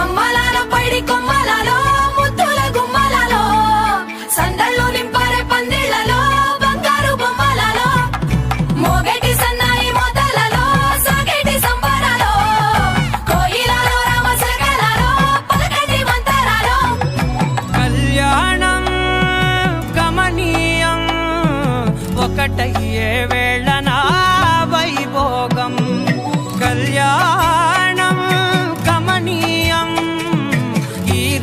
అమ్మలాలో పైడి కొమ్మలలో ముద్దుల గుమ్మలలో సందళ్ళు నింపారే పందిళ్ళలో బంగారు బొమ్మలలో మోగటి సన్నాయి మోతలలో సాగేటి సంబరాలో కోయిలలో రామశకలలో పలకటి మంతరాలో. కళ్యాణం గమనీయం ఒకటయ్యే వేళన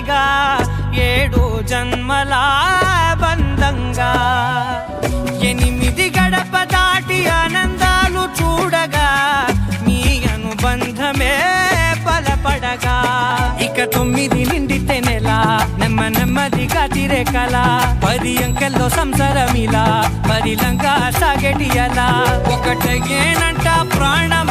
సాక్షిగా ఏడు జన్మల బంధంగా. ఎనిమిది గడప దాటి ఆనందాలు చూడగా మీ అనుబంధమే బలపడగా. ఇక తొమ్మిది నిండితే నెల నెమ్మ నెమ్మదిగా తిరే కళ పది అంకెల్లో సంసారమిలా పరిలంగా సాగటి ఎలా ఒకటేనంట ప్రాణం